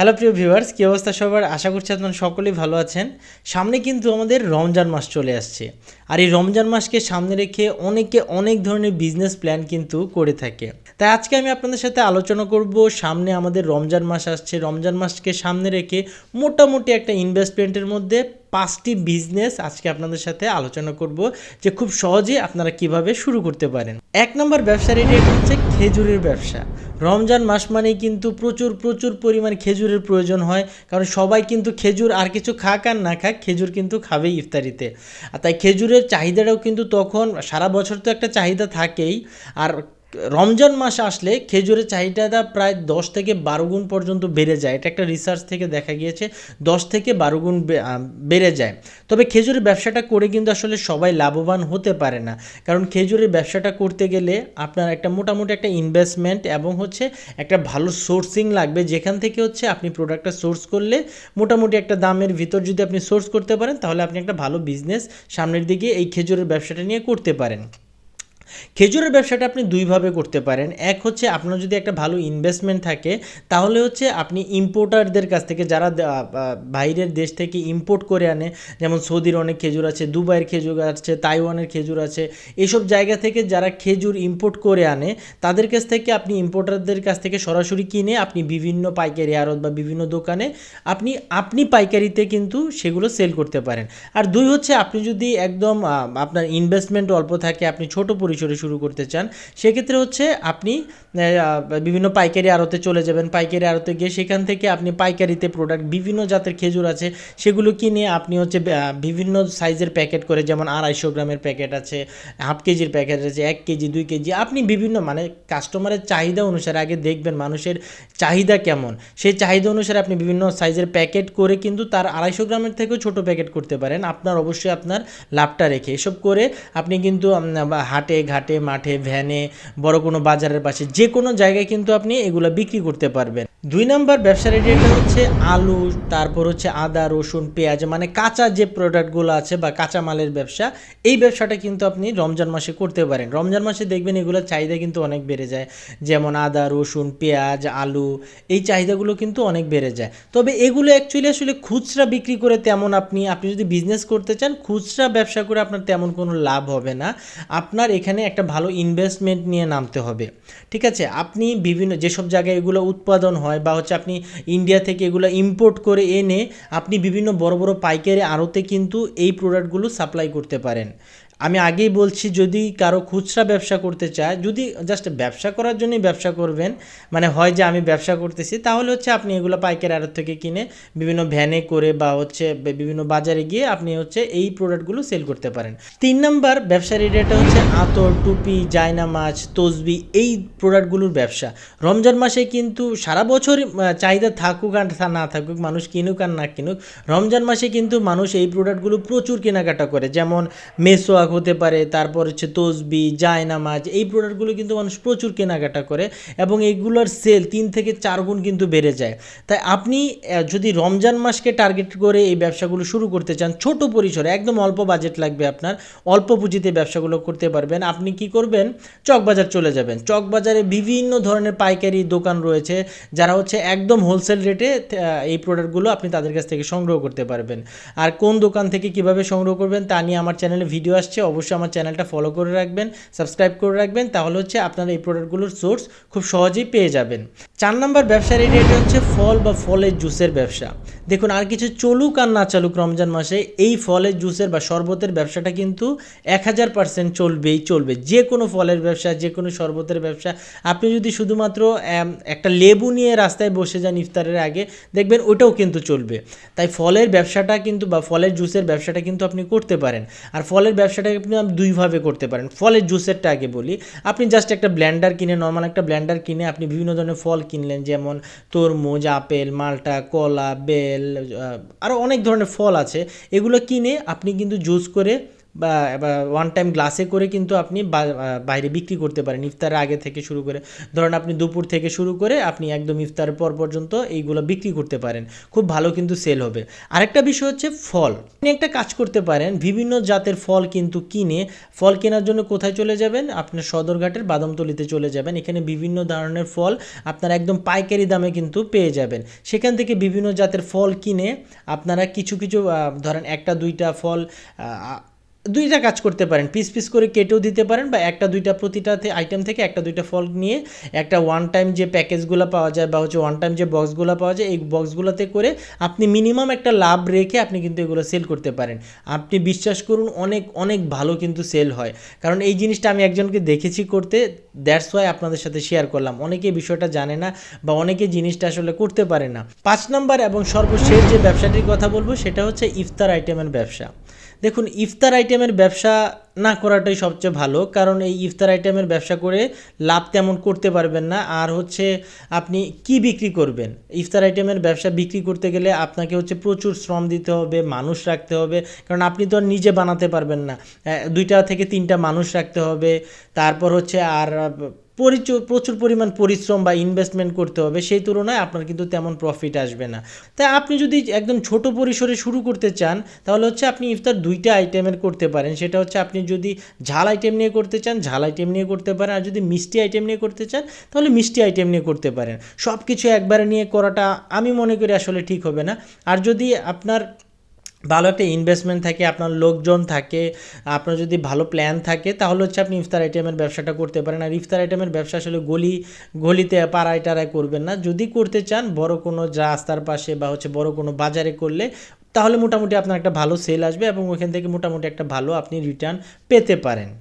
Hello প্রিয় viewers, কী অবস্থা সবার? আশা করছি আপনার সকলেই ভালো আছেন। সামনে কিন্তু আমাদের রমজান মাস চলে আসছে। আর এই রমজান মাসকে সামনে রেখে অনেকে অনেক ধরনের বিজনেস প্ল্যান কিন্তু করে থাকে। তাই আজকে আমি আপনাদের সাথে আলোচনা করব, সামনে আমাদের রমজান মাস আসছে। রমজান মাসকে সামনে রেখে মোটামুটি একটা ইনভেস্টমেন্টের মধ্যে পাঁচটি বিজনেস আজকে আপনাদের সাথে আলোচনা করব যে খুব সহজে আপনারা কীভাবে শুরু করতে পারেন। এক নম্বর ব্যবসা রেট হচ্ছে খেজুরের ব্যবসা। রমজান মাস মানেই কিন্তু প্রচুর প্রচুর পরিমাণ খেজুরের প্রয়োজন হয়, কারণ সবাই কিন্তু খেজুর আর কিছু খাক আর না খাক, খেজুর কিন্তু খাবেই ইফতারিতে। আর তাই খেজুরের চাহিদাটাও কিন্তু তখন, সারা বছর তো একটা চাহিদা থাকেই, আর রমজান মাস আসলে খেজুরের চাহিদাটা প্রায় দশ থেকে বারো গুণ পর্যন্ত বেড়ে যায়। এটা একটা রিসার্চ থেকে দেখা গিয়েছে, দশ থেকে বারো গুণ বেড়ে যায়। তবে খেজুরের ব্যবসাটা করে কিন্তু আসলে সবাই লাভবান হতে পারে না। কারণ খেজুরের ব্যবসাটা করতে গেলে আপনার একটা মোটামুটি একটা ইনভেস্টমেন্ট এবং হচ্ছে একটা ভালো সোর্সিং লাগবে। যেখান থেকে হচ্ছে আপনি প্রোডাক্টটা সোর্স করলে মোটামুটি একটা দামের ভিতর যদি আপনি সোর্স করতে পারেন, তাহলে আপনি একটা ভালো বিজনেস সামনের দিকে এই খেজুরের ব্যবসাটা নিয়ে করতে পারেন। খেজুরের ব্যবসাটা আপনি দুইভাবে করতে পারেন। এক হচ্ছে আপনার যদি একটা ভালো ইনভেস্টমেন্ট থাকে, তাহলে হচ্ছে আপনি ইম্পোর্টারদের কাছ থেকে যারা বাইরের দেশ থেকে ইম্পোর্ট করে আনে, যেমন সৌদির অনেক খেজুর আছে, দুবাইয়ের খেজুর আছে, তাইওয়ানের খেজুর আছে এইসব জায়গা থেকে যারা খেজুর ইম্পোর্ট করে আনে, তাদের কাছ থেকে আপনি ইম্পোর্টারদের কাছ থেকে সরাসরি কিনে আপনি বিভিন্ন পাইকারি আড়ত বা বিভিন্ন দোকানে আপনি আপনি পাইকারিতে কিন্তু সেগুলো সেল করতে পারেন। আর দুই হচ্ছে আপনি যদি একদম আপনার ইনভেস্টমেন্ট অল্প থাকে, আপনি ছোট পরিসরে শুরু করতে চান, সেক্ষেত্রে হচ্ছে আপনি বিভিন্ন পাইকারি আড়তে চলে যাবেন। পাইকারি আড়তে গিয়ে সেখান থেকে আপনি পাইকারিতে প্রোডাক্ট বিভিন্ন জাতের খেজুর আছে, সেগুলো কিনে আপনি হচ্ছে বিভিন্ন সাইজের প্যাকেট করে, যেমন আড়াইশো গ্রামের প্যাকেট আছে হাফ কেজির প্যাকেট আছে, এক কেজি, দুই কেজি, আপনি বিভিন্ন মানে কাস্টমারের চাহিদা অনুসারে আগে দেখবেন মানুষের চাহিদা কেমন। সেই চাহিদা অনুসারে আপনি বিভিন্ন সাইজের প্যাকেট করে কিন্তু তার আড়াইশো গ্রামের থেকেও ছোট প্যাকেট করতে পারেন। আপনার অবশ্যই আপনার লাভটা রেখে। এসব করে আপনি কিন্তু হাটে ঘাটে, মাঠে, ভ্যানে, বড় কোনো বাজারের পাশে, যে কোনো জায়গায় কিন্তু আপনি এগুলো বিক্রি করতে পারবেন। দুই নাম্বার ব্যবসার এটা হচ্ছে আলু, তারপর হচ্ছে আদা, রসুন, পেঁয়াজ মানে কাঁচা যে প্রোডাক্টগুলো আছে বা কাঁচা মালের ব্যবসা, এই ব্যবসাটা কিন্তু আপনি রমজান মাসে করতে পারেন। রমজান মাসে দেখবেন এগুলোর চাহিদা কিন্তু অনেক বেড়ে যায়। যেমন আদা, রসুন, পেঁয়াজ, আলু, এই চাহিদাগুলো কিন্তু অনেক বেড়ে যায়। তবে এগুলো অ্যাকচুয়ালি আসলে খুচরা বিক্রি করে তেমন আপনি আপনি যদি বিজনেস করতে চান, খুচরা ব্যবসা করে আপনার তেমন কোনো লাভ হবে না। আপনার এখানে একটা ভালো ইনভেস্টমেন্ট নিয়ে নামতে হবে। ঠিক আছে? আপনি বিভিন্ন, যেসব জায়গায় এগুলো উৎপাদন হয় বা হচ্ছে আপনি ইন্ডিয়া থেকে এগুলো ইম্পোর্ট করে এনে আপনি বিভিন্ন বড় বড় পাইকারি আড়তে কিন্তু এই প্রোডাক্টগুলো সাপ্লাই করতে পারেন। আমি আগেই বলছি, যদি কারও খুচরা ব্যবসা করতে চায়, যদি জাস্ট ব্যবসা করার জন্যই ব্যবসা করবেন মানে হয় যে আমি ব্যবসা করতেছি, তাহলে হচ্ছে আপনি এগুলো পাইকারি আড়ত থেকে কিনে বিভিন্ন ভ্যানে করে বা হচ্ছে বিভিন্ন বাজারে গিয়ে আপনি হচ্ছে এই প্রোডাক্টগুলো সেল করতে পারেন। তিন নাম্বার, ব্যবসার এরিয়াটা হচ্ছে আতর, টুপি, জায়না মাছ, তসবি, এই প্রোডাক্টগুলোর ব্যবসা। রমজান মাসে কিন্তু সারা বছর চাহিদা থাকুক আর না থাকুক, মানুষ কিনুক আর না কিনুক, রমজান মাসে কিন্তু মানুষ এই প্রোডাক্টগুলো প্রচুর কেনাকাটা করে, যেমন মেসোয়াক হতে পারে, তারপর হচ্ছে তসবি, জায়নামাজ, এই প্রোডাক্টগুলো কিন্তু মানুষ প্রচুর কেনাকাটা করে এবং এইগুলোর সেল তিন থেকে চার গুণ কিন্তু বেড়ে যায়। তাই আপনি যদি রমজান মাসকে টার্গেট করে এই ব্যবসাগুলো শুরু করতে চান, ছোট পরিসরে, একদম অল্প বাজেট লাগবে আপনার, অল্প পুঁজিতে ব্যবসাগুলো করতে পারবেন, আপনি কি করবেন? চকবাজার চলে যাবেন। চকবাজারে বিভিন্ন ধরনের পাইকারি দোকান রয়েছে, যারা হচ্ছে একদম হোলসেল রেটে এই প্রোডাক্টগুলো আপনি তাদের কাছ থেকে সংগ্রহ করতে পারবেন। আর কোন দোকান থেকে কীভাবে সংগ্রহ করবেন তা নিয়ে আমার চ্যানেলে ভিডিও আসছে অবশ্যই আমার চ্যানেলটা ফলো করে রাখবেন সাবস্ক্রাইব করে রাখবেন, তাহলে হচ্ছে আপনারা এই প্রোডাক্টগুলোর সোর্স খুব সহজেই পেয়ে যাবেন। চার নম্বর ব্যবসার এরিয়া এটা হচ্ছে ফল বা ফলের জুসের ব্যবসা। দেখুন, আর কিছু চলুক আর না চলুক, রমজান মাসে এই ফলের জুসের বা শরবতের ব্যবসাটা কিন্তু এক হাজার পার্সেন্ট চলবেই চলবে। যে কোনো ফলের ব্যবসা, যে কোনো শরবতের ব্যবসা। আপনি যদি শুধুমাত্র একটা লেবু নিয়ে রাস্তায় বসে যান ইফতারের আগে, দেখবেন ওটাও কিন্তু চলবে। তাই ফলের ব্যবসাটা কিন্তু বা ফলের জুসের ব্যবসাটা কিন্তু আপনি করতে পারেন। আর ফলের ব্যবসাটা আপনি দুইভাবে করতে পারেন। ফলের জুসেরটা আগে বলি। আপনি জাস্ট একটা ব্ল্যান্ডার কিনে নর্মাল একটা ব্ল্যান্ডার কিনে আপনি বিভিন্ন ধরনের ফল কিনলেন, যেমন তরমুজ, আপেল, মালটা, কলা, বেল আরও অনেক ধরনের ফল আছে। এগুলো কিনে আপনি কিন্তু জুস করে বা ওয়ান টাইম গ্লাসে করে কিন্তু আপনি বাইরে বিক্রি করতে পারেন, ইফতারের আগে থেকে শুরু করে। ধরেন আপনি দুপুর থেকে শুরু করে আপনি একদম ইফতারের পর পর্যন্ত এইগুলো বিক্রি করতে পারেন। খুব ভালো কিন্তু সেল হবে। আরেকটা বিষয় হচ্ছে ফল। আপনি একটা কাজ করতে পারেন, বিভিন্ন জাতের ফল কিন্তু কিনে, ফল কেনার জন্য কোথায় চলে যাবেন? আপনার সদরঘাটের বাদামতলিতে চলে যাবেন। এখানে বিভিন্ন ধরনের ফল আপনার একদম পাইকারি দামে কিন্তু পেয়ে যাবেন। সেখান থেকে বিভিন্ন জাতের ফল কিনে আপনারা কিছু কিছু ধরেন একটা, দুইটা ফল দুইটা কাজ করতে পারেন। পিস পিস করে কেটেও দিতে পারেন বা একটা দুইটা প্রতিটা আইটেম থেকে একটা দুইটা ফল নিয়ে একটা ওয়ান টাইম যে প্যাকেজগুলো পাওয়া যায় বা হচ্ছে ওয়ান টাইম যে বক্সগুলো পাওয়া যায়, এই বক্সগুলোতে করে আপনি মিনিমাম একটা লাভ রেখে আপনি কিন্তু এগুলো সেল করতে পারেন। আপনি বিশ্বাস করুন, অনেক অনেক ভালো কিন্তু সেল হয়। কারণ এই জিনিসটা আমি একজনকে দেখেছি করতে দ্যাটস ওয়াই আপনাদের সাথে শেয়ার করলাম। অনেকে বিষয়টা জানে না বা অনেকে জিনিসটা আসলে করতে পারে না। পাঁচ নাম্বার এবং সর্বশেষ যে ব্যবসাটির কথা বলব, সেটা হচ্ছে ইফতার আইটেমের ব্যবসা। দেখুন, ইফতার আইটেমের ব্যবসা না করাটাই সবচেয়ে ভালো, কারণ এই ইফতার আইটেমের ব্যবসা করে লাভ তেমন করতে পারবেন না। আর হচ্ছে, আপনি কি বিক্রি করবেন? ইফতার আইটেমের ব্যবসা বিক্রি করতে গেলে আপনাকে হচ্ছে প্রচুর শ্রম দিতে হবে, মানুষ রাখতে হবে, কারণ আপনি তো আর নিজে বানাতে পারবেন না। দুইটা থেকে তিনটা মানুষ রাখতে হবে, তারপর হচ্ছে আর প্রচুর পরিমাণ পরিশ্রম বা ইনভেস্টমেন্ট করতে হবে, সেই তুলনায় আপনার কিন্তু তেমন প্রফিট আসবে না। তাই আপনি যদি একদম ছোট পরিসরে শুরু করতে চান, তাহলে হচ্ছে আপনি ইফতার দুইটা আইটেমের করতে পারেন। সেটা হচ্ছে আপনি যদি ঝাল আইটেম নিয়ে করতে চান, ঝাল আইটেম নিয়ে করতে পারেন। আর যদি মিষ্টি আইটেম নিয়ে করতে চান, তাহলে মিষ্টি আইটেম নিয়ে করতে পারেন। সব কিছু একবারে নিয়ে করাটা আমি মনে করি আসলে ঠিক হবে না। আর যদি আপনার ভালো একটা ইনভেস্টমেন্ট থাকে, আপনার লোকজন থাকে, আপনার যদি ভালো প্ল্যান থাকে, তাহলে হচ্ছে আপনি ইফতার আইটেমের ব্যবসাটা করতে পারেন। আর ইফতার আইটেমের ব্যবসা আসলে গলি, গলিতে, পাড়ায়, টাড়ায় করবেন না। যদি করতে চান, বড় কোনো রাস্তার পাশে বা হচ্ছে বড় কোনো বাজারে করলে, তাহলে মোটামুটি আপনার একটা ভালো সেল আসবে এবং ওইখান থেকে মোটামুটি একটা ভালো আপনি রিটার্ন পেতে পারেন।